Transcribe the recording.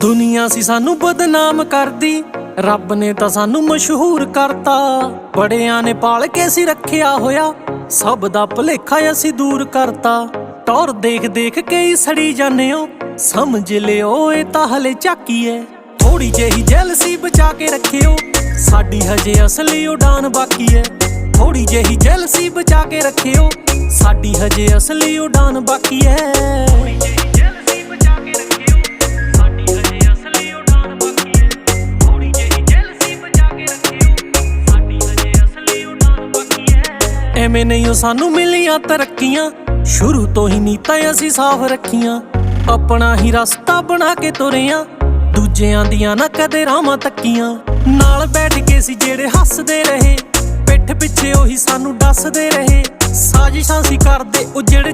ਦੁਨੀਆ ਸੀ ਸਾਨੂੰ ਬਦਨਾਮ ਕਰਦੀ, ਰੱਬ ਨੇ ਤਾਂ ਸਾਨੂੰ ਮਸ਼ਹੂਰ ਕਰਤਾ। ਬੜਿਆਂ ਨੇ ਪਾਲ ਕੇ ਸੀ ਰੱਖਿਆ ਹੋਇਆ, ਸਭ ਦਾ ਭੁਲੇਖਾ ਅਸੀਂ ਦੂਰ ਕਰਤਾ। ਟੌਰ ਦੇਖ ਦੇਖ ਕੇ ਹੀ ਸੜੀ ਜਾਂਦੇ ਹੋ, ਸਮਝ ਲਿਓ ਇਹ ਤਾਂ ਹਲੇ ਝਾਕੀ ਐ ਥੋੜੀ ਜਿਹੀ ਜੈਲਸੀ ਬਚਾ ਕੇ ਰੱਖਿਓ, ਸਾਡੀ ਹਜੇ ਅਸਲੀ ਉਡਾਨ ਬਾਕੀ ਐ ਥੋੜੀ ਜਿਹੀ ਜੈਲਸੀ ਬਚਾ ਕੇ ਰੱਖਿਓ, ਸਾਡੀ ਹਜੇ ਅਸਲੀ ਉਡਾਨ ਬਾਕੀ ਐ ਐਵੇਂ ਨਹੀਂ ਉਹ ਸਾਨੂੰ ਮਿਲੀਆਂ ਤਰੱਕੀਆਂ। ਸ਼ੁਰੂ ਤੋਂ ਹੀ ਨੀਤਾਂ ਅਸੀਂ ਸਾਫ਼ ਰੱਖੀਆਂ। ਆਪਣਾ ਹੀ ਰਸਤਾ ਬਣਾ ਕੇ ਤੁਰਿਆਂ। ਦੂਜਿਆਂ ਦੀਆਂ ਨਾ ਕਦੇ ਰਾਵਾਂ ਤੱਕੀਆਂ। ਨਾਲ ਬੈਠ ਕੇ ਸੀ ਜਿਹੜੇ ਹੱਸਦੇ ਰਹੇ। ਪਿੱਠ ਪਿੱਛੇ ਉਹੀ ਸਾਨੂੰ ਦੱਸਦੇ ਰਹੇ। ਸਾਜ਼ਿਸ਼ਾਂ ਸੀ ਕਰਦੇ, ਉਹ ਜਿਹੜੇ